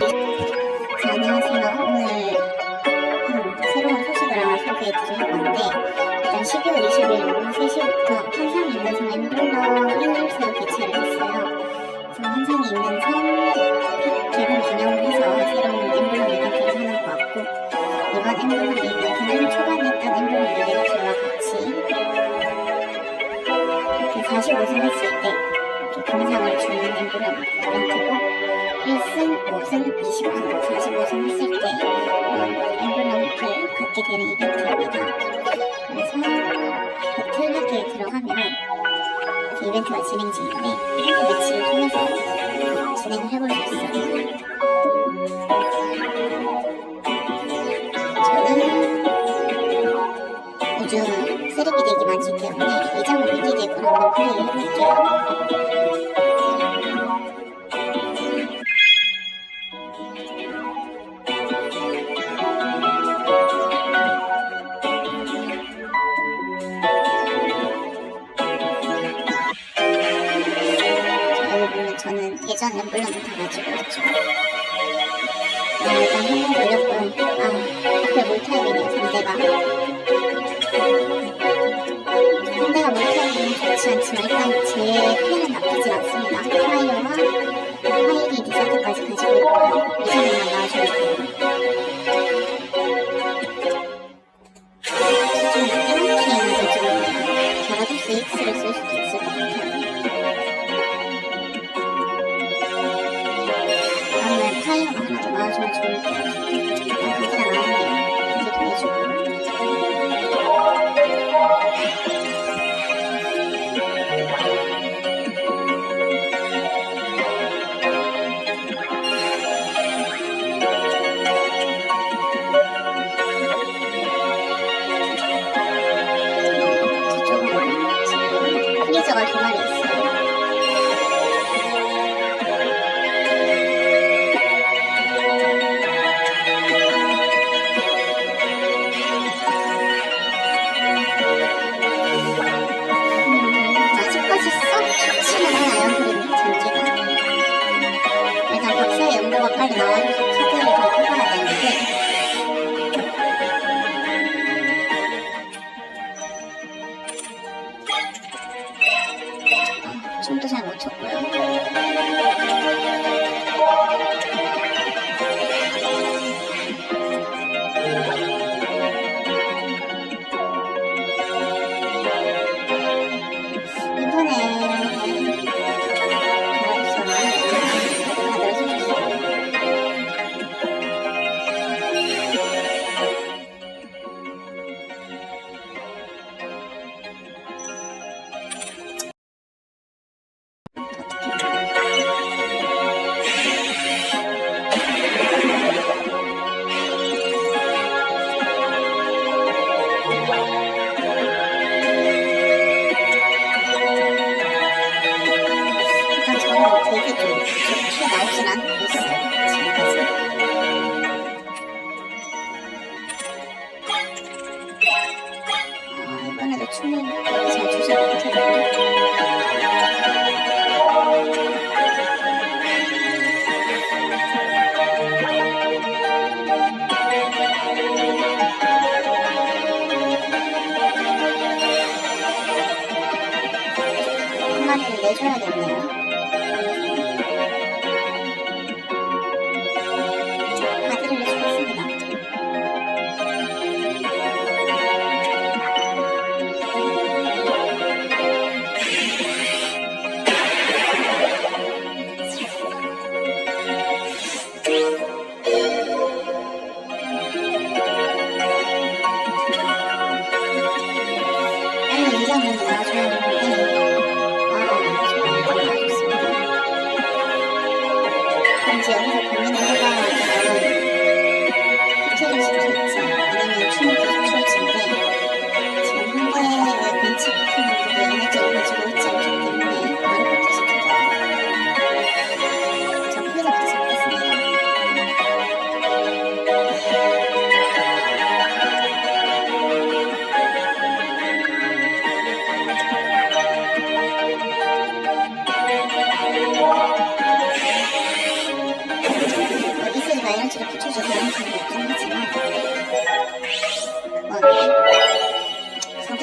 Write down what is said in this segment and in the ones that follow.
자, 안녕하세요. 오늘 음, 새로운 소식을 하나 소개해 드릴 건데 일단 12월 20일 오후 3시부터 환상이 있는 섬 엠블럼을 새로 개최를 했어요. 그래서 환상이 있는 섬 개봉 기념을 해서 새로운 엠블럼 이벤트를 하는 것 같고 이번 엠블럼 이벤트는 초반에 했던 엠블럼 이벤트와 같이 이렇게 45승 했을 때 이렇게 금상을 주는 엠블럼 1승, 5승, 25승, 45승 했을 때 엠블럼을 갖게 되는 이벤트입니다. 그래서 배틀하게 들어가면 그 이벤트가 진행 중인데 이벤트 매치를 통해서 진행을 해볼 수 있어요. 저는 요즘 쓰레기 덱이 많기 때문에 이장 위기 덱으로 한번 플레이 해볼게요. 저는 예전 엠블럼을 다 가지고 있죠. 아, 일단 한번 돌렸고요. 아, 앞에 몰타임이네요, 상대가. 상대가 몰타임은 좋지 않지만 일단 제 펜은 나쁘지 않습니다. 파이어와 파이리 리사트까지 가지고 있고요. 리사트만 나 나와줘서 카드를 더 뽑아야 되는데 춤도 잘 못 췄고요. 한 마리를 내줘야겠네요. 빨리 이장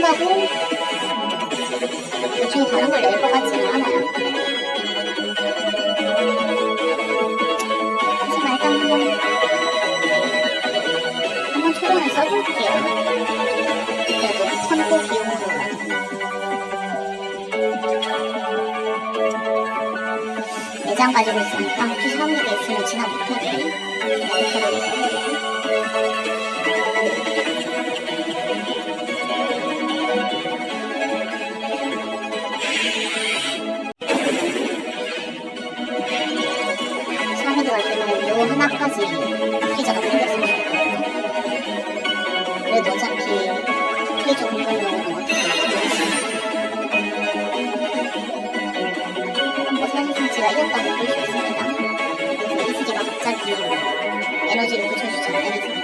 바꾼다고 요즘에 다른 걸 낼 것 같지는 않아요. 하지만 일단 한번 한번 초론을 써볼게요. 그래도 선고 비용으로 내장 가지고 있으니까 혹시 돼 있으면 지나 못하게 이렇게 써버리고 샤미 피자가 생겼으면 좋겠거든요. 그래도 어차피 페이지 공부하려면 어떻게 뭐 사실상 제가 이겼다고 볼 수 있습니다. 이스기가 갑자기 에너지를 않는 이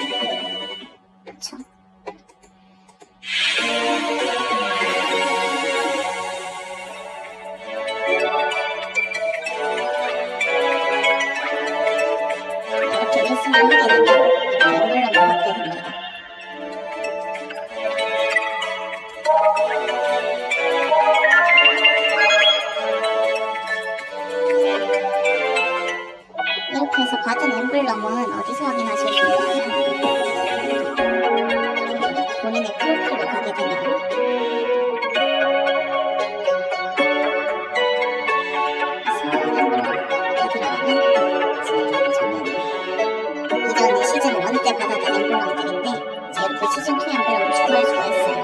렇게 시즌 2 엠블럼을 추가할 수가 있어요.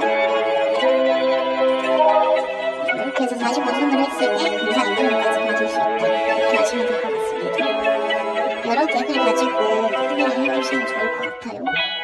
이렇게 해서 45승을 했을 때 금상 엠블럼까지 받을 수 있다. 여러 덱을 가지고 플레이 해보시면 좋을 것 같아요.